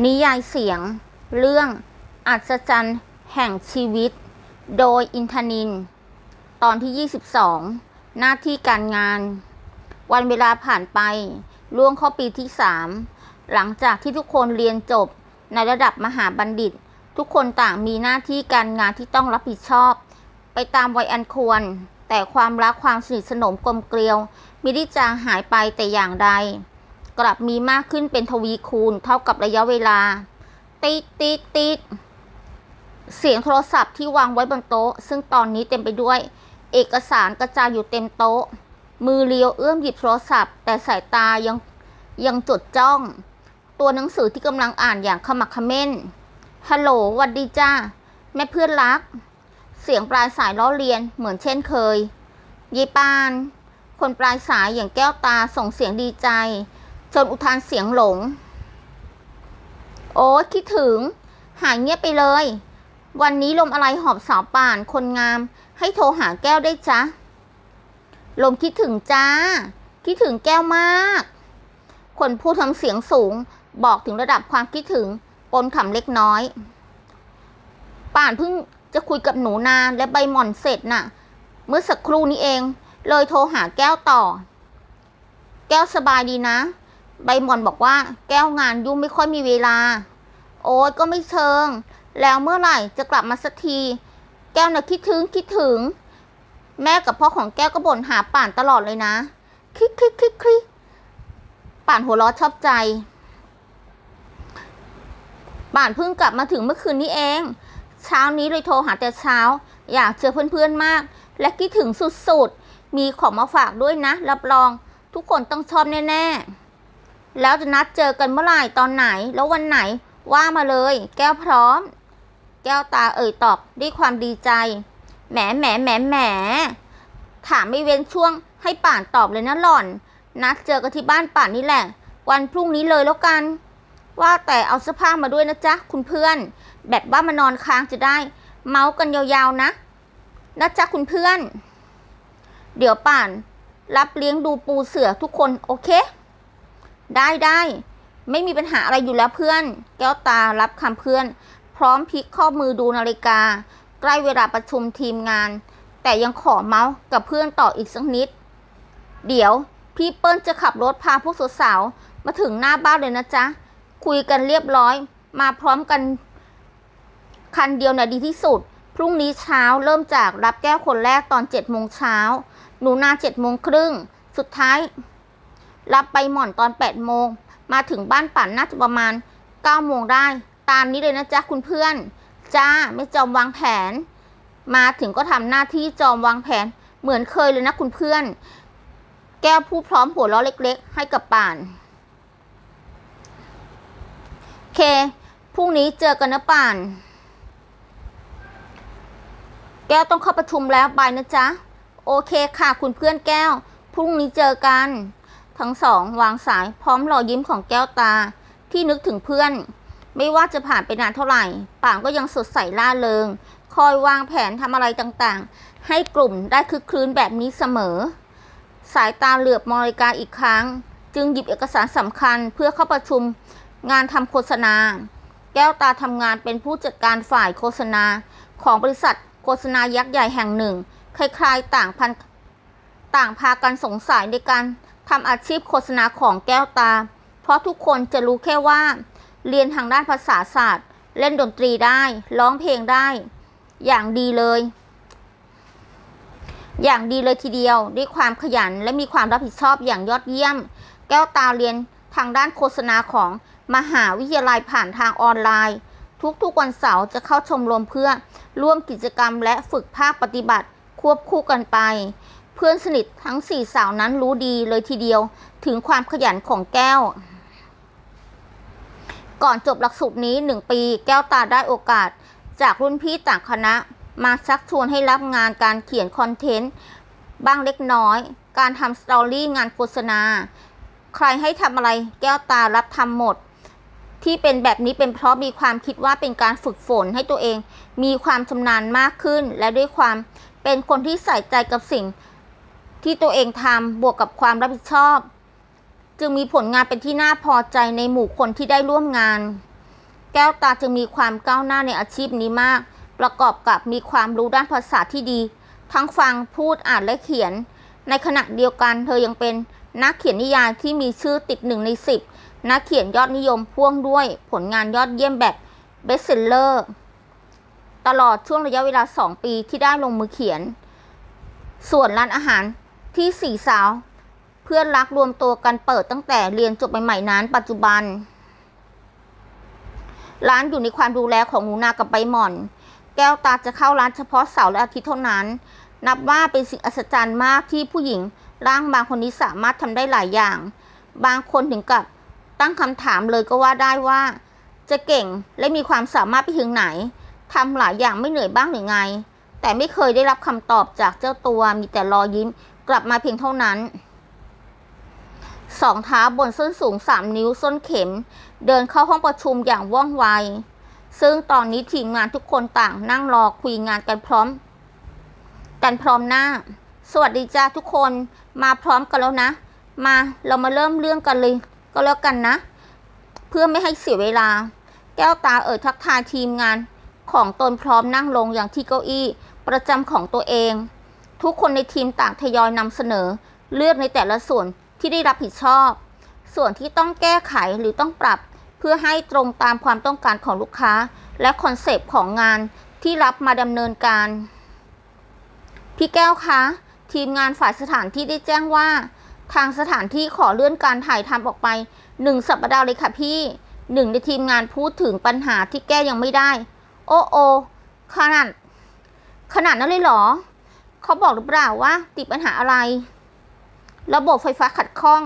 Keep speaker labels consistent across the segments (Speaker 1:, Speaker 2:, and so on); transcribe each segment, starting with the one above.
Speaker 1: นิยายเสียง เรื่อง อัศจรรย์แห่งชีวิต โดยอินทนิน ตอนที่ 22 หน้าที่การงาน วันเวลาผ่านไป ล่วงเข้าปีที่ 3 หลังจากที่ทุกคนเรียนจบในระดับมหาบัณฑิต ทุกคนต่างมีหน้าที่การงานที่ต้องรับผิดชอบ ไปตามวัยอันควร แต่ความรักความสนิทสนมกลมเกลียวมิได้จางหายไปแต่อย่างใด กลับมีมากขึ้นเป็นทวีคูณ เท่ากับระยะเวลา ติดติดติดเสียงโทรศัพท์ที่วางไว้บนโต๊ะ ซึ่งตอนนี้เต็มไปด้วย เอกสารกระจายอยู่เต็มโต๊ะ มือเลียวเอื้อมหยิบโทรศัพท์ แต่สายตายังยังจดจ้อง ตัวหนังสือที่กำลังอ่านอย่างขมักขม้นฮัลโหลวัดดีจ้า แม่เพื่อนรัก เสียงปลายสายล้อเลียนเหมือนเช่นเคยยายปาน คนปลายสายอย่างแก้วตาส่งเสียงดีใจ จนอุทานเสียงหลง โอ้คิดถึง หายเงียบไปเลย วันนี้ลมอะไรหอบสาวป่านคนงาม ให้โทรหาแก้วได้จ๊ะลมคิดถึงจ้า คิดถึงแก้วมาก คนพูดทำเสียงสูง บอกถึงระดับความคิดถึงปนขำเล็กน้อย ป่านเพิ่งจะคุยกับหนูนาและใบหม่อนเสร็จน่ะ เมื่อสักครู่นี้เอง เลยโทรหาแก้วต่อ แก้วสบายดีนะ ใบหม่อนบอกว่า แก้วงานยุ่งไม่ค่อยมีเวลา โอ๊ยก็ไม่เชิง แล้วเมื่อไหร่จะกลับมาสักที แก้วน่ะคิดถึงคิดถึง แม่กับพ่อของแก้วก็บ่นหาป่านตลอดเลยนะคิกคิกคิกคิกป่านหัวเราะชอบใจ ป่านเพิ่งกลับมาถึงเมื่อคืนนี้เอง เช้านี้เลยโทรหาแต่เช้า อยากเจอเพื่อนๆมาก และคิดถึงสุดๆ มีของมาฝากด้วยนะ รับรองทุกคนต้องชอบแน่ๆ แล้วจะนัดเจอกันเมื่อไหร่ตอนไหน แล้ววันไหนว่ามาเลย แก้วพร้อม แก้วตาเอ่ยตอบด้วยความดีใจ แหมแหมแหมแหมถามไม่เว้นช่วงให้ป่านตอบเลยนะหล่อน นัดเจอกันที่บ้านป่านนี่แหละ วันพรุ่งนี้เลยแล้วกัน ว่าแต่เอาเสื้อผ้ามาด้วยนะจ๊ะคุณเพื่อน แบบว่ามานอนค้างจะได้ เมาส์กันยาวๆนะนะจ๊ะคุณเพื่อน เดี๋ยวป่าน รับเลี้ยงดูปูเสือทุกคนโอเค ได้ได้ไม่มีปัญหาอะไรอยู่แล้วเพื่อน แก้วตารับคำเพื่อน พร้อมพลิกข้อมือดูนาฬิกา ใกล้เวลาประชุมทีมงาน แต่ยังขอเมาส์กับเพื่อนต่ออีกสักนิด เดี๋ยว พี่เปิ้ลจะขับรถพาพวกสาวๆมาถึงหน้าบ้านเลยนะจ๊ะ คุยกันเรียบร้อย มาพร้อมกัน คันเดียวน่ะดีที่สุด พรุ่งนี้เช้าเริ่มจากรับแก้วคนแรกตอนเจ็ดโมงเช้าหนูนาเจ็ดโมงครึ่งสุดท้าย รับไปหม่อนตอนแปดโมง มาถึงบ้านป่านน่าจะประมาณเก้าโมงได้ ตามนี้เลยนะจ๊ะคุณเพื่อน จ้าไม่จอมวางแผน มาถึงก็ทำหน้าที่จอมวางแผน เหมือนเคยเลยนะคุณเพื่อน แก้วพูดพร้อมหัวเราะเล็ก ๆ ให้กับป่าน เค พรุ่งนี้เจอกันนะป่าน แก้วต้องเข้าประชุมแล้วบายนะจ๊ะ โอเคค่ะคุณเพื่อนแก้ว พรุ่งนี้เจอกัน ทั้งสองวางสายพร้อมรอยยิ้มของแก้วตา ที่นึกถึงเพื่อน ไม่ว่าจะผ่านไปนานเท่าไหร่ป่านก็ยังสดใสล่าเริง คอยวางแผนทำอะไรต่างๆ ให้กลุ่มได้คึกคืนแบบนี้เสมอ สายตาเหลือบมองนาฬิกาอีกครั้ง จึงหยิบเอกสารสำคัญเพื่อเข้าประชุมงานทำโฆษณา แก้วตาทำงานเป็นผู้จัดการฝ่ายโฆษณา ของบริษัทโฆษณายักษ์ใหญ่แห่งหนึ่ง คล้ายๆต่างพันต่างพากันสงสัยในการ ทำอาชีพโฆษณาของแก้วตา เพราะทุกคนจะรู้แค่ว่า เรียนทางด้านภาษาศาสตร์ เล่นดนตรีได้ ร้องเพลงได้ อย่างดีเลย อย่างดีเลยทีเดียว ด้วยความขยันและมีความรับผิดชอบอย่างยอดเยี่ยม แก้วตาเรียนทางด้านโฆษณาของมหาวิทยาลัยผ่านทางออนไลน์ ทุกๆวันเสาร์จะเข้าชมรมเพื่อร่วมกิจกรรมและฝึกภาคปฏิบัติควบคู่กันไป เพื่อนสนิททั้งสี่สาวนั้นรู้ดีเลยทีเดียวถึงความขยันของแก้ว ก่อนจบหลักสูตรนี้หนึ่งปี แก้วตาได้โอกาส จากรุ่นพี่ต่างคณะมาชักชวนให้รับงานการเขียนคอนเทนต์ บ้างเล็กน้อย การทำสตอรี่งานโฆษณา ใครให้ทำอะไรแก้วตารับทำหมด ที่เป็นแบบนี้เป็นเพราะมีความคิดว่าเป็นการฝึกฝนให้ตัวเอง มีความชำนาญมากขึ้นและด้วยความเป็นคนที่ใส่ใจกับสิ่ง ที่ตัวเองทำบวกกับความรับผิดชอบ จึงมีผลงานเป็นที่น่าพอใจในหมู่คนที่ได้ร่วมงาน แก้วตาจึงมีความก้าวหน้าในอาชีพนี้มาก ประกอบกับมีความรู้ด้านภาษาที่ดี ทั้งฟังพูดอ่านและเขียน ในขณะเดียวกันเธอยังเป็นนักเขียนนิยายที่มีชื่อติดหนึ่งในสิบนักเขียนยอดนิยมพ่วงด้วยผลงานยอดเยี่ยมแบบเบสเซลเลอร์ ตลอดช่วงระยะเวลา 2 ปีที่ได้ลงมือเขียน ส่วนร้านอาหาร ที่สี่สาว เพื่อนรักรวมตัวกันเปิดตั้งแต่เรียนจบใหม่ๆนั้น ปัจจุบัน ร้านอยู่ในความดูแลของหนูนากับใบหม่อน แก้วตาจะเข้าร้านเฉพาะเสาร์และอาทิตย์เท่านั้น นับว่าเป็นสิ่งอัศจรรย์มากที่ผู้หญิงร่างบางคนนี้สามารถทำได้หลายอย่าง บางคนถึงกับตั้งคำถามเลยก็ว่าได้ว่า จะเก่งและมีความสามารถไปถึงไหนทำหลายอย่างไม่เหนื่อยบ้างหรือไง แต่ไม่เคยได้รับคำตอบจากเจ้าตัวมีแต่รอยยิ้ม กลับมาเพียงเท่านั้นสองเท้าบนส้นสูงสามนิ้วส้นเข็ม เดินเข้าห้องประชุมอย่างว่องไว ซึ่งตอนนี้ทีมงานทุกคนต่างนั่งรอคุยงานกันพร้อม กันพร้อมหน้า สวัสดีจ้าทุกคนมาพร้อมกันแล้วนะ มาเรามาเริ่มเรื่องกันเลย ก็แล้วกันนะ เพื่อไม่ให้เสียเวลา แก้วตาเอ่ยทักทายทีมงานของตนพร้อมนั่งลงอย่างที่เก้าอี้ ประจำของตัวเอง ทุกคนในทีมต่างทยอยนำเสนอ เลือกในแต่ละส่วนที่ได้รับผิดชอบ ส่วนที่ต้องแก้ไขหรือต้องปรับ เพื่อให้ตรงตามความต้องการของลูกค้า และคอนเซปต์ของงานที่รับมาดำเนินการ พี่แก้วคะทีมงานฝ่ายสถานที่ได้แจ้งว่า ทางสถานที่ขอเลื่อนการถ่ายทำออกไปหนึ่งสัปดาห์เลยค่ะพี่หนึ่งในทีมงานพูดถึงปัญหาที่แก้ยังไม่ได้ โอ้โอขนาด ขนาดนั้นเลยเหรอ เขาบอกหรือเปล่าว่าติดปัญหาอะไร ระบบไฟฟ้าขัดข้อง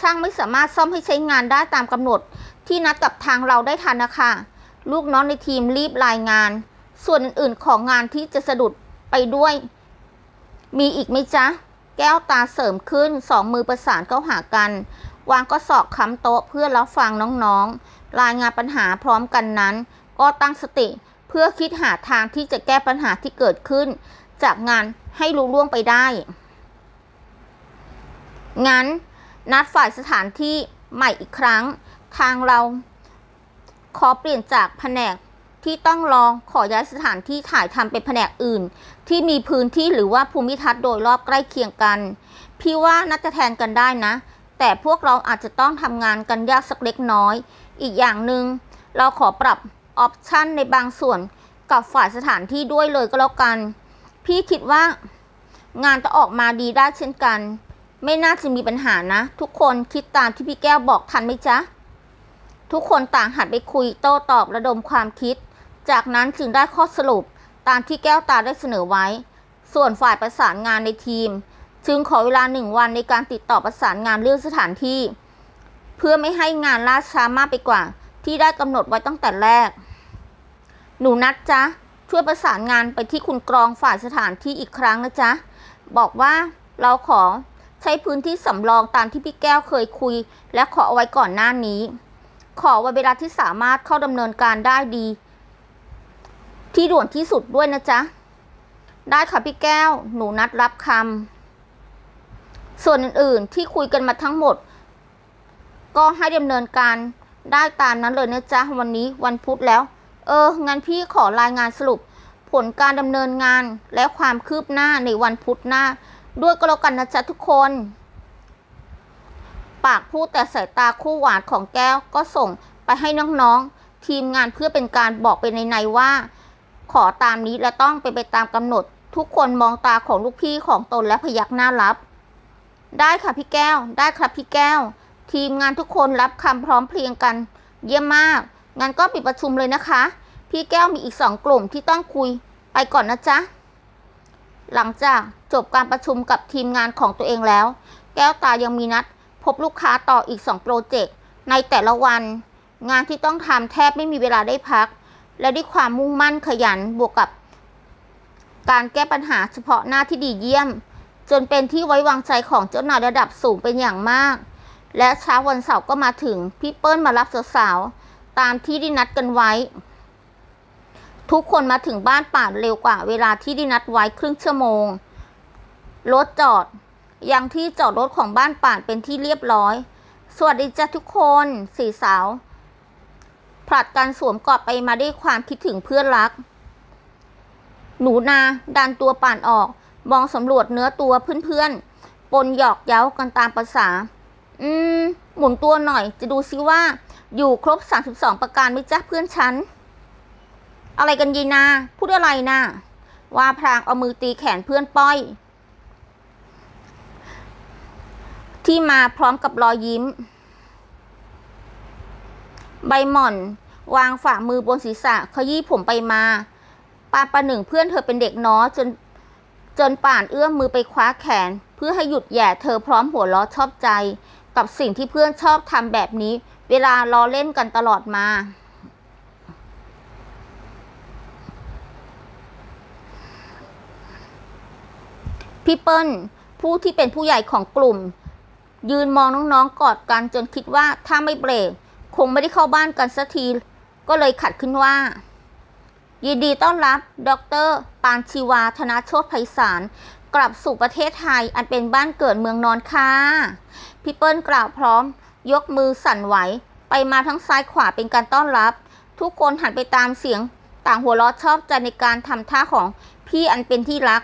Speaker 1: ช่างไม่สามารถซ่อมให้ใช้งานได้ตามกำหนด ที่นัดกับทางเราได้ทันนะคะ ลูกน้องในทีมรีบรายงาน ส่วนอื่นๆของงานที่จะสะดุดไปด้วย มีอีกไหมจ๊ะ แก้วตาเสริมขึ้นสองมือประสานเข้าหากัน วางก็สอกค้ำโต๊ะเพื่อรับฟังน้องๆ รายงานปัญหาพร้อมกันนั้น ก็ตั้งสติเพื่อคิดหาทางที่จะแก้ปัญหาที่เกิดขึ้น จากงานให้รู้ล่วงไปได้ งั้นนัดฝ่ายสถานที่ใหม่อีกครั้ง ทางเราขอเปลี่ยนจากแผนกที่ต้องรอขอย้ายสถานที่ถ่ายทำเป็นแผนกอื่น ที่มีพื้นที่หรือว่าภูมิทัศน์โดยรอบใกล้เคียงกัน พี่ว่าน่าจะแทนกันได้นะ แต่พวกเราอาจจะต้องทำงานกันยากสักเล็กน้อย อีกอย่างหนึง่งเราขอปรับออปชันในบางส่วนกับฝ่ายสถานที่ด้วยเลยก็แล้วกัน พี่คิดว่างานจะออกมาดีได้เช่นกัน ไม่น่าจะมีปัญหานะ ทุกคนคิดตามที่พี่แก้วบอกทันไหมจ๊ะ ทุกคนต่างหันไปคุยโต้ตอบระดมความคิด จากนั้นจึงได้ข้อสรุปตามที่แก้วตาได้เสนอไว้ ส่วนฝ่ายประสานงานในทีม จึงขอเวลาหนึ่งวันในการติดต่อประสานงานเรื่องสถานที่ เพื่อไม่ให้งานล่าช้ามากไปกว่า ที่ได้กำหนดไว้ตั้งแต่แรก หนูนัดจ๊ะ ช่วยประสานงานไปที่คุณกรองฝ่ายสถานที่อีกครั้งนะจ๊ะ บอกว่าเราขอใช้พื้นที่สำรองตามที่พี่แก้วเคยคุย และขอเอาไว้ก่อนหน้านี้ ขอวันเวลาที่สามารถเข้าดำเนินการได้ดี ที่ด่วนที่สุดด้วยนะจ๊ะ ได้ค่ะพี่แก้ว หนูนัดรับคำส่วนอื่นๆที่คุยกันมาทั้งหมด ก็ให้ดำเนินการได้ตามนั้นเลยนะจ๊ะ วันนี้วันพุธแล้ว เออ งั้นพี่ขอรายงานสรุป ผลการดำเนินงานและความคืบหน้าในวันพุธหน้า ด้วยก็แล้วกันนะจ๊ะทุกคน ปากพูดแต่สายตาคู่หวานของแก้วก็ส่งไปให้น้องๆ ทีมงานเพื่อเป็นการบอกไปในในว่า ขอตามนี้และต้องไปไปตามกำหนด ทุกคนมองตาของลูกพี่ของตนและพยักหน้ารับ ได้ค่ะพี่แก้ว ได้ครับพี่แก้ว ทีมงานทุกคนรับคำพร้อมเพรียงกัน เยี่ยมมาก งั้นก็ปิดประชุมเลยนะคะ พี่แก้วมีอีกสองกลุ่มที่ต้องคุยไปก่อนนะจ๊ะ หลังจากจบการประชุมกับทีมงานของตัวเองแล้ว แก้วตายังมีนัด พบลูกค้าต่ออีก2โปรเจกต์ในแต่ละวัน งานที่ต้องทำแทบไม่มีเวลาได้พัก และด้วยความมุ่งมั่นขยันบวกกับ การแก้ปัญหาเฉพาะหน้าที่ดีเยี่ยม จนเป็นที่ไว้วางใจของเจ้านายระดับสูงเป็นอย่างมาก และเช้าวันเสาร์ก็มาถึงพี่เปิ้ลมารับสาวๆ ตามที่ได้นัดกันไว้ ทุกคนมาถึงบ้านป่านเร็วกว่า เวลาที่ได้นัดไว้ครึ่งชั่วโมง รถจอด ยังที่จอดรถของบ้านป่านเป็นที่เรียบร้อย สวัสดีจ้ะทุกคนสี่สาว ผลัดกันสวมกอดไปมาด้วยความคิดถึงเพื่อนรัก หนูนาดันตัวป่านออก มองสำรวจเนื้อตัวเพื่อนๆ ปนหยอกเย้ากันตามประษา อืม หมุนตัวหน่อย จะดูซิว่า อยู่ครบ 32 ประการไหมจ๊ะเพื่อนฉัน อะไรกันยีนา พูดอะไรนะว่าพรางเอามือตีแขนเพื่อนป้อย ที่มาพร้อมกับรอยยิ้ม ใบหม่อน วางฝ่ามือบนศีรษะขยี้ผมไปมาปาประหนึ่งเพื่อนเธอเป็นเด็กน้อยจนจนป่านเอื้อมมือไปคว้าแขน เพื่อให้หยุดแย่เธอพร้อมหัวล้อชอบใจ กับสิ่งที่เพื่อนชอบทำแบบนี้ เวลาล้อเล่นกันตลอดมา พี่เปิ้ลผู้ที่เป็นผู้ใหญ่ของกลุ่ม ยืนมองน้องๆกอดกันจนคิดว่าถ้าไม่เบรก คงไม่ได้เข้าบ้านกันสักที ก็เลยขัดขึ้นว่ายินดีต้อนรับ ดร ปานชีวา ธนาโชตไพศาล กลับสู่ประเทศไทยอันเป็นบ้านเกิดเมืองนอนค่ะพี่เปิ้ลกล่าวพร้อม ยกมือสั่นไหว ไปมาทั้งซ้ายขวาเป็นการต้อนรับ ทุกคนหันไปตามเสียง ต่างหัวเราะชอบใจในการทำท่าของพี่อันเป็นที่รัก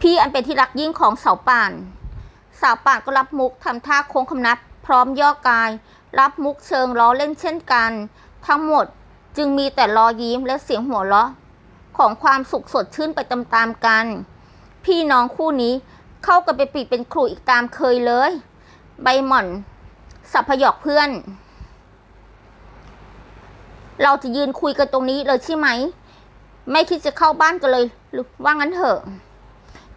Speaker 1: พี่อันเป็นที่รักยิ่งของเสาป่าน สาวป่านก็รับมุกทำท่าโค้งคำนับ พร้อมย่อกาย รับมุกเชิงล้อเล่นเช่นกัน ทั้งหมดจึงมีแต่รอยยิ้มและเสียงหัวเราะ ของความสุขสดชื่นไปตามๆกัน พี่น้องคู่นี้เข้ากันไปปีเป็นครูอีกตามเคยเลย ใบหม่อน สับพยอกเพื่อน เราจะยืนคุยกันตรงนี้เลยใช่ไหม ไม่คิดจะเข้าบ้านกันเลยหรือว่างั้นเถอะ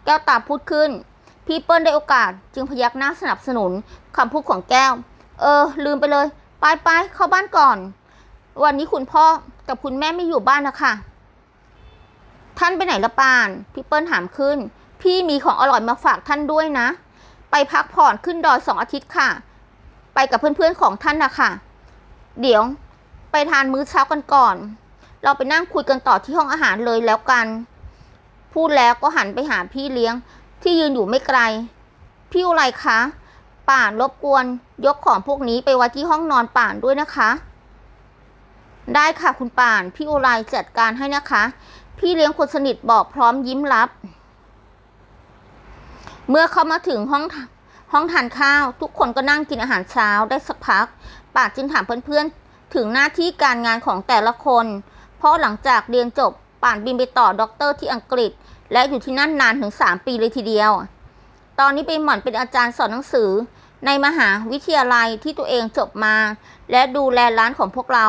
Speaker 1: แก้วตาพูดขึ้น พี่เปิ้ลได้โอกาสจึงพยักหน้าสนับสนุนคำพูดของแก้ว เออ ลืมไปเลย ไปไปเข้าบ้านก่อน วันนี้คุณพ่อกับคุณแม่ไม่อยู่บ้านนะคะ ท่านไปไหนละปาน พี่เปิ้ลถามขึ้น พี่มีของอร่อยมาฝากท่านด้วยนะ ไปพักผ่อนขึ้นดอยสองอาทิตย์ค่ะ ไปกับเพื่อนๆของท่านนะคะเดี๋ยวไปทานมื้อเช้ากันก่อน เราไปนั่งคุยกันต่อที่ห้องอาหารเลยแล้วกัน พูดแล้วก็หันไปหาพี่เลี้ยง ที่ยืนอยู่ไม่ไกล พี่อะไรคะ ป่านรบกวนยกของพวกนี้ไปไว้ที่ห้องนอนป่านด้วยนะคะ ได้ค่ะคุณป่าน พี่อุไรจัดการให้นะคะ พี่เลี้ยงคนสนิทบอกพร้อมยิ้มรับ เมื่อเข้ามาถึงห้องห้องทานข้าว ทุกคนก็นั่งกินอาหารเช้าได้สักพักป่านจึงถามเพื่อนๆ ถึงหน้าที่การงานของแต่ละคน เพราะหลังจากเรียนจบป่านบินไปต่อด็อกเตอร์ที่อังกฤษ และอยู่ที่นั่นนานถึง 3 ปีเลยทีเดียว ตอนนี้เป็นหม่อนเป็นอาจารย์สอนหนังสือ ในมหาวิทยาลัยที่ตัวเองจบมา และดูแลร้านของพวกเรา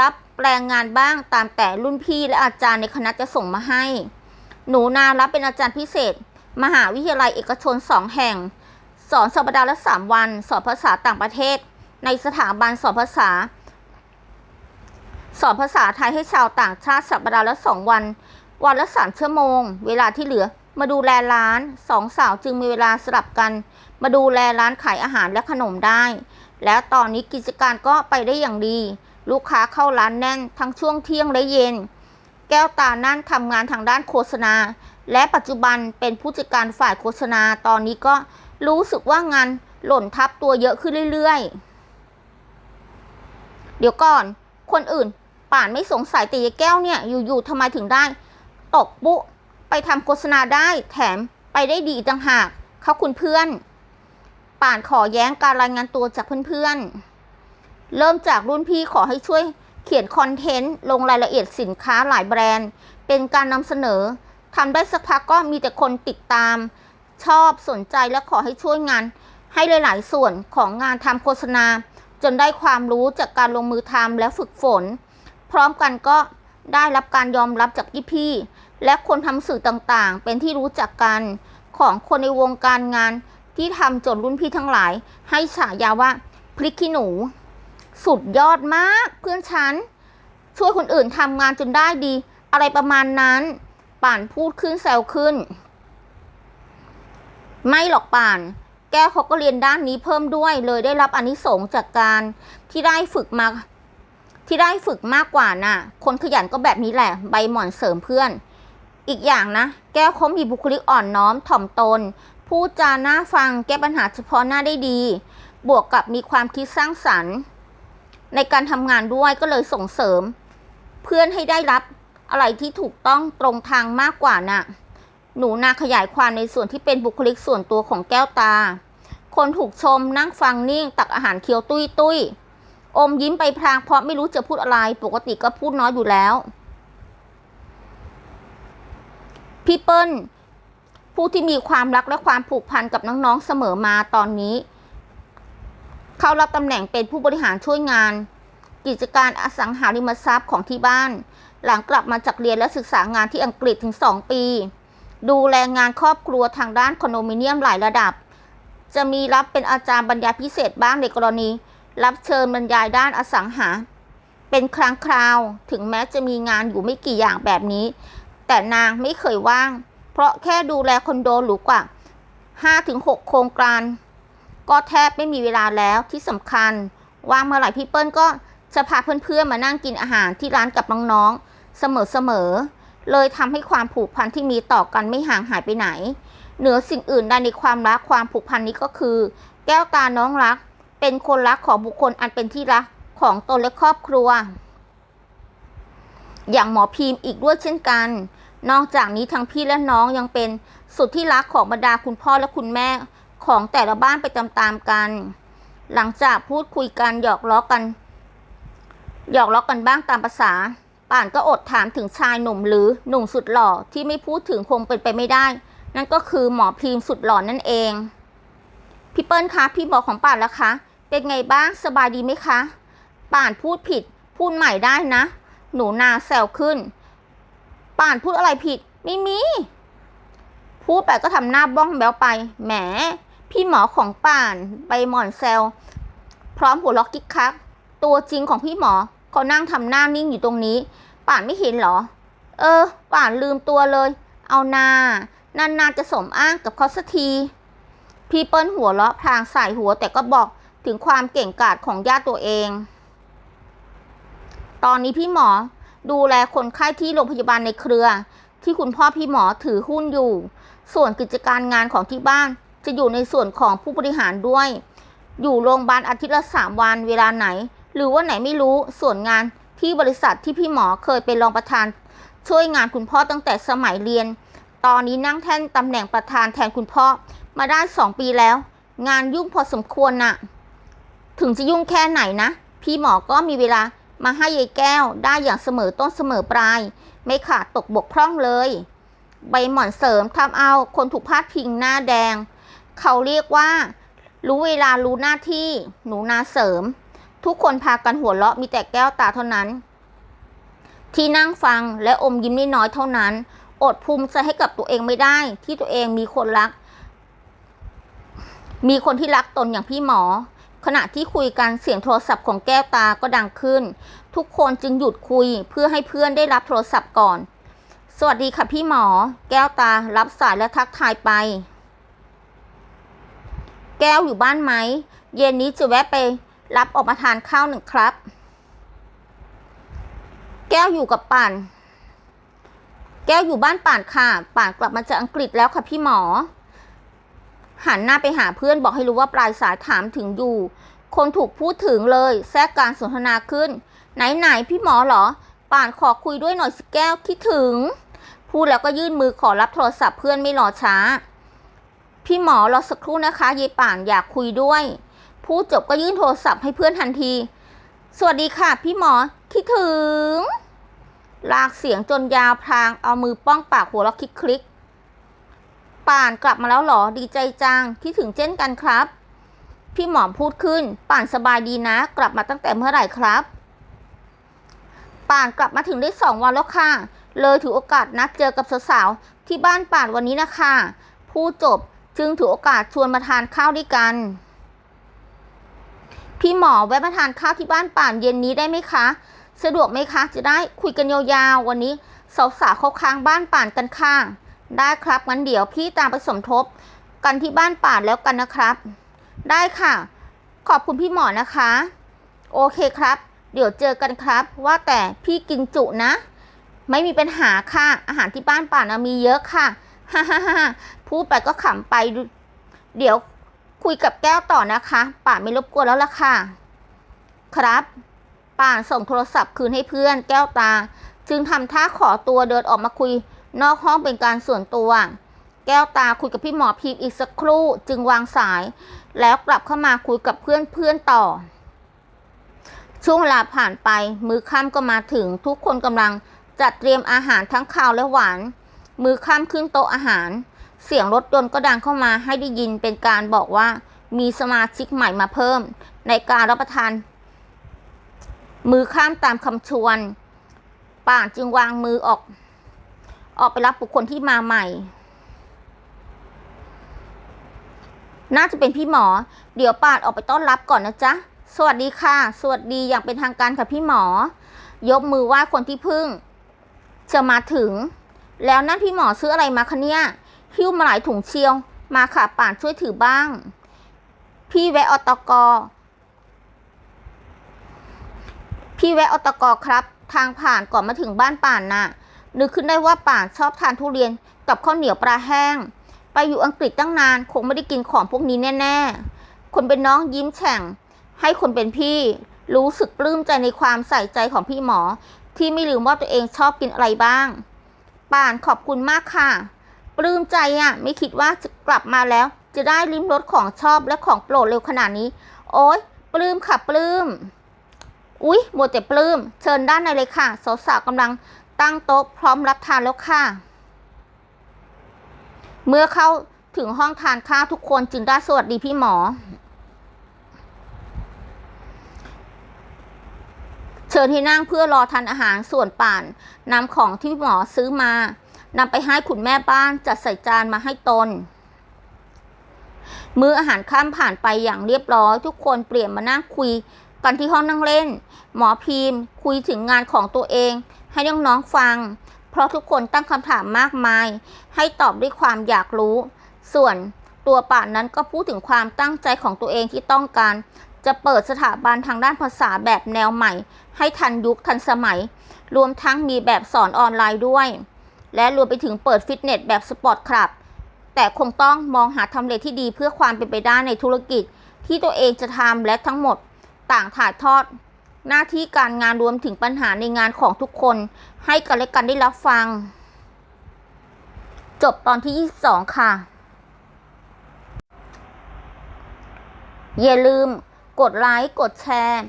Speaker 1: รับ ลงงานบ้างตามแต่รุ่นพี่และอาจารย์ในคณะจะส่งมาให้ หนูนารับเป็นอาจารย์พิเศษ มหาวิทยาลัยเอกชนสองแห่ง สอนสัปดาห์ละสามวัน สอนภาษาต่างประเทศ ในสถาบันสอนภาษา สอนภาษาไทยให้ชาวต่างชาติสัปดาห์ละสองวัน วันละสามชั่วโมง เวลาที่เหลือมาดูแลร้านสองสาวจึงมีเวลาสลับกัน มาดูแลร้านขายอาหารและขนมได้ แล้วตอนนี้กิจการก็ไปได้อย่างดี ลูกค้าเข้าร้านแน่นทั้งช่วงเที่ยงและเย็น แก้วตานั่นทำงานทางด้านโฆษณา และปัจจุบันเป็นผู้จัดการฝ่ายโฆษณาตอนนี้ก็รู้สึกว่างานหล่นทับตัวเยอะขึ้นเรื่อยๆ เดี๋ยวก่อน คนอื่นป่านไม่สงสัยแต่ยายแก้วเนี่ยอยู่ๆทำไมถึงได้ ตกปุ๊ไปทำโฆษณาได้แถมไปได้ดีอีกต่างหากเขาคุณเพื่อน ป่านขอแย้งการรายงานตัวจากเพื่อนๆ เริ่มจากรุ่นพี่ขอให้ช่วยเขียนคอนเทนต์ลงรายละเอียดสินค้าหลายแบรนด์ เป็นการนำเสนอทำได้สักพักก็มีแต่คนติดตาม ชอบสนใจและขอให้ช่วยงาน ให้หลาย ๆ ส่วนของงานทำโฆษณา จนได้ความรู้จากการลงมือทำและฝึกฝน พร้อมกันก็ได้รับการยอมรับจากพี่ๆและคนทำสื่อต่างๆ เป็นที่รู้จักกันของคนในวงการงานที่ทำจนรุ่นพี่ทั้งหลาย ให้ฉายาว่าพริกขี้หนู สุดยอดมากเพื่อนฉัน ช่วยคนอื่นทำงานจนได้ดี อะไรประมาณนั้น ป่านพูดขึ้นแซวขึ้น ไม่หรอกป่าน แก้วเขาก็เรียนด้านนี้เพิ่มด้วยเลยได้รับอานิสงส์จากการที่ได้ฝึกมาที่ได้ฝึกมากกว่าน่ะ คนขยันก็แบบนี้แหละ ใบหมอนเสริมเพื่อน อีกอย่างนะ แก้วเขามีบุคลิกอ่อนน้อมถ่อมตน พูดจาน่าฟังแก้ปัญหาเฉพาะหน้าได้ดี บวกกับมีความคิดสร้างสรรค์ ในการทำงานด้วยก็เลยส่งเสริม เพื่อนให้ได้รับอะไรที่ถูกต้องตรงทางมากกว่าน่ะ หนูนาขยายความในส่วนที่เป็นบุคลิกส่วนตัวของแก้วตา คนถูกชมนั่งฟังนิ่ง ตักอาหารเคี้ยวตุ้ยตุ้ยอมยิ้มไปพลางเพราะไม่รู้จะพูดอะไร ปกติก็พูดน้อยอยู่แล้ว พี่เปิ้ลผู้ที่มีความรักและความผูกพันกับน้องๆเสมอมาตอนนี้ เข้ารับตำแหน่งเป็นผู้บริหารช่วยงาน กิจการอสังหาริมทรัพย์ของที่บ้าน หลังกลับมาจากเรียนและศึกษางานที่อังกฤษถึง 2 ปี ดูแลงานครอบครัวทางด้านคอนโดมิเนียมหลายระดับ จะมีรับเป็นอาจารย์บรรยายพิเศษบ้างในกรณี รับเชิญบรรยายด้านอสังหา เป็นครั้งคราว ถึงแม้จะมีงานอยู่ไม่กี่อย่างแบบนี้ แต่นางไม่เคยว่าง เพราะแค่ดูแลคอนโดหรูกว่า5-6 โครงการ ก็แทบไม่มีเวลาแล้วที่สำคัญ ว่างเมื่อไหร่พี่เปิ้ลก็จะพาเพื่อนๆมานั่งกินอาหารที่ร้านกับน้องๆเสมอๆเลยทำให้ความผูกพันที่มีต่อกันไม่ห่างหายไปไหน เหนือสิ่งอื่นใดในความรักความผูกพันนี้ก็คือ แก้วตาน้องรัก เป็นคนรักของบุคคลอันเป็นที่รักของตนและครอบครัว อย่างหมอพีมอีกด้วยเช่นกัน นอกจากนี้ทั้งพี่และน้องยังเป็นสุดที่รักของบรรดาคุณพ่อและคุณแม่ ของแต่ละบ้านไปตามๆกัน หลังจากพูดคุยกันหยอกล้อกัน หยอกล้อกันบ้างตามภาษา ป่านก็อดถามถึงชายหนุ่มหรือหนุ่มสุดหล่อที่ไม่พูดถึงคงเป็นไปไม่ได้ นั่นก็คือหมอพีมสุดหล่อนั่นเอง พี่เปิ้ลคะพี่บอกของป่านแล้วคะ เป็นไงบ้างสบายดีไหมคะ ป่านพูดผิด พูดใหม่ได้นะ หนูนาแซวขึ้น ป่านพูดอะไรผิด ไม่มีพูดไปก็ทำหน้าบ้องแบวไป แหม พี่หมอของป่านไปหมอนแซวพร้อมหัวล็อกกิ๊กคัก ตัวจริงของพี่หมอเขานั่งทำหน้านิ่งอยู่ตรงนี้ ป่านไม่เห็นเหรอ เออ ป่านลืมตัวเลย เอานานานๆจะสมอ้างกับเขาสักที พี่เปิ้ลหัวเราะพลางใสายหัวแต่ก็บอกถึงความเก่งกาจของญาติตัวเอง ตอนนี้พี่หมอดูแลคนไข้ที่โรงพยาบาลในเครือ ที่คุณพ่อพี่หมอถือหุ้นอยู่ ส่วนกิจการงานของที่บ้าน จะอยู่ในส่วนของผู้บริหารด้วย อยู่โรงพยาบาลอาทิตย์ละสามวันเวลาไหน หรือว่าไหนไม่รู้ส่วนงานที่บริษัทที่พี่หมอเคยเป็นรองประธาน ช่วยงานคุณพ่อตั้งแต่สมัยเรียน ตอนนี้นั่งแท่นตำแหน่งประธานแทนคุณพ่อมาได้สองปีแล้ว งานยุ่งพอสมควรน่ะ ถึงจะยุ่งแค่ไหนนะ พี่หมอก็มีเวลามาให้ยายแก้วได้อย่างเสมอต้นเสมอปลาย ไม่ขาดตกบกพร่องเลย ใบหมอนเสริมทำเอาคนถูกพาดพิงหน้าแดง เขาเรียกว่า รู้เวลารู้หน้าที่ หนูนาเสริม ทุกคนพากันหัวเราะมีแต่แก้วตาเท่านั้น ที่นั่งฟังและอมยิ้มน้อยเท่านั้น อดภูมิใจให้กับตัวเองไม่ได้ ที่ตัวเองมีคนรัก มีคนที่รักตนอย่างพี่หมอ ขณะที่คุยกันเสียงโทรศัพท์ของแก้วตาก็ดังขึ้น ทุกคนจึงหยุดคุยเพื่อให้เพื่อนได้รับโทรศัพท์ก่อนสวัสดีค่ะพี่หมอ แก้วตารับสายและทักทายไป แก้วอยู่บ้านไหม เย็นนี้จะแวะไปรับออกมาทานข้าวหนึ่งครับ แก้วอยู่กับป่าน แก้วอยู่บ้านป่านค่ะ ป่านกลับมาจากอังกฤษแล้วค่ะพี่หมอ หันหน้าไปหาเพื่อนบอกให้รู้ว่าปลายสายถามถึงอยู่ คนถูกพูดถึงเลยแทรกการสนทนาขึ้น ไหนไหนๆพี่หมอเหรอ ป่านขอคุยด้วยหน่อยสิแก้วคิดถึง พูดแล้วก็ยื่นมือขอรับโทรศัพท์เพื่อนไม่รอช้า พี่หมอรอสักครู่นะคะยายป่านอยากคุยด้วยพูดจบก็ยื่นโทรศัพท์ให้เพื่อนทันที สวัสดีค่ะ พี่หมอคิดถึง ลากเสียงจนยาวพรางเอามือป้องปากหัวเราะคลิกคลิกป่านกลับมาแล้วหรอดีใจจังคิดถึงเช่นกันครับ พี่หมอพูดขึ้น ป่านสบายดีนะ กลับมาตั้งแต่เมื่อไหร่ครับ ป่านกลับมาถึงได้สองวันแล้วค่ะ เลยถือโอกาสนัดเจอกับสาวๆที่บ้านป่านวันนี้นะคะพูดจบ จึงถือโอกาสชวนมาทานข้าวด้วยกัน พี่หมอแวะมาทานข้าวที่บ้านป่านเย็นนี้ได้ไหมคะ สะดวกไหมคะ จะได้คุยกันยาวๆวันนี้สาวๆเขาค้างบ้านป่านกันค่ะได้ครับงั้นเดี๋ยวพี่ตามไปสมทบ กันที่บ้านป่านแล้วกันนะครับ ได้ค่ะ ขอบคุณพี่หมอนะคะ โอเคครับ เดี๋ยวเจอกันครับ ว่าแต่พี่กินจุนะ ไม่มีปัญหาค่ะ อาหารที่บ้านป่านมีเยอะค่ะฮ่าฮ่าฮ่า พูดไปก็ขำไป เดี๋ยวคุยกับแก้วต่อนะคะ ป่านไม่รบกวนแล้วล่ะค่ะ ครับ ป่านส่งโทรศัพท์คืนให้เพื่อนแก้วตา จึงทำท่าขอตัวเดินออกมาคุย นอกห้องเป็นการส่วนตัว แก้วตาคุยกับพี่หมอพีอีกสักครู่จึงวางสาย แล้วกลับเข้ามาคุยกับเพื่อนเพื่อนต่อ ช่วงเวลาผ่านไป มือค่ำก็มาถึงทุกคนกำลังจัดเตรียมอาหารทั้งข้าวและหวาน มือค่ำขึ้นโต๊ะอาหาร เสียงรถยนต์ก็ดังเข้ามาให้ได้ยินเป็นการบอกว่ามีสมาชิกใหม่มาเพิ่ม ในการรับประทาน มือข้ามตามคำชวน ป่านจึงวางมือออก ออกไปรับบุคคลที่มาใหม่ น่าจะเป็นพี่หมอ เดี๋ยวป่านออกไปต้อนรับก่อนนะจ๊ะ สวัสดีค่ะ สวัสดีอย่างเป็นทางการค่ะพี่หมอ ยกมือไหว้คนที่พึ่ง จะมาถึง แล้วนั่นพี่หมอซื้ออะไรมาคะเนี่ย หิ้วมาหลายถุงเชียว มาค่ะป่านช่วยถือบ้าง พี่แวะอตกพี่แวะอตกครับ ทางผ่านก่อนมาถึงบ้านป่านน่ะนึกขึ้นได้ว่าป่านชอบทานทุเรียนกับข้าวเหนียวปลาแห้ง ไปอยู่อังกฤษตั้งนานคงไม่ได้กินของพวกนี้แน่ ๆ คนเป็นน้องยิ้มแฉ่ง ให้คนเป็นพี่รู้สึกปลื้มใจในความใส่ใจของพี่หมอ ที่ไม่ลืมว่าตัวเองชอบกินอะไรบ้าง ป่านขอบคุณมากค่ะ ปลื้มใจอะ ไม่คิดว่าจะกลับมาแล้ว จะได้ลิ้มรสของชอบและของโปรดเร็วขนาดนี้ โอ๊ยปลื้มค่ะปลื้มอุ๊ยหมดแต่ปลื้ม เชิญด้านในเลยค่ะ สาวๆกำลังตั้งโต๊ะพร้อมรับทานแล้วค่ะ เมื่อเข้าถึงห้องทานข้าวทุกคนจึงได้สวัสดีพี่หมอ เชิญให้นั่งเพื่อรอทานอาหารส่วนป่านนำของที่หมอซื้อมา นำไปให้คุณแม่บ้านจัดใส่จานมาให้ตน มื้ออาหารข้ามผ่านไปอย่างเรียบร้อย ทุกคนเปลี่ยนมานั่งคุยกันที่ห้องนั่งเล่น หมอพิมพ์ คุยถึงงานของตัวเอง ให้น้องๆฟัง เพราะทุกคนตั้งคำถามมากมาย ให้ตอบด้วยความอยากรู้ ส่วนตัวป่านนั้นก็พูดถึงความตั้งใจของตัวเองที่ต้องการ จะเปิดสถาบันทางด้านภาษาแบบแนวใหม่ ให้ทันยุคทันสมัย รวมทั้งมีแบบสอนออนไลน์ด้วย และรวมไปถึงเปิดฟิตเนสแบบสปอร์ตคลับ แต่คงต้องมองหาทำเลที่ดีเพื่อความเป็นไปได้ในธุรกิจ ที่ตัวเองจะทำและทั้งหมด ต่างถ่ายทอด หน้าที่การงานรวมถึงปัญหาในงานของทุกคน ให้กันและกันได้รับฟัง จบตอนที่ 22 ค่ะ อย่าลืม กดไลค์กดแชร์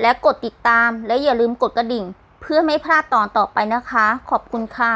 Speaker 1: และกดติดตามและอย่าลืมกดกระดิ่ง เพื่อไม่พลาดตอนต่อไปนะคะ ขอบคุณค่ะ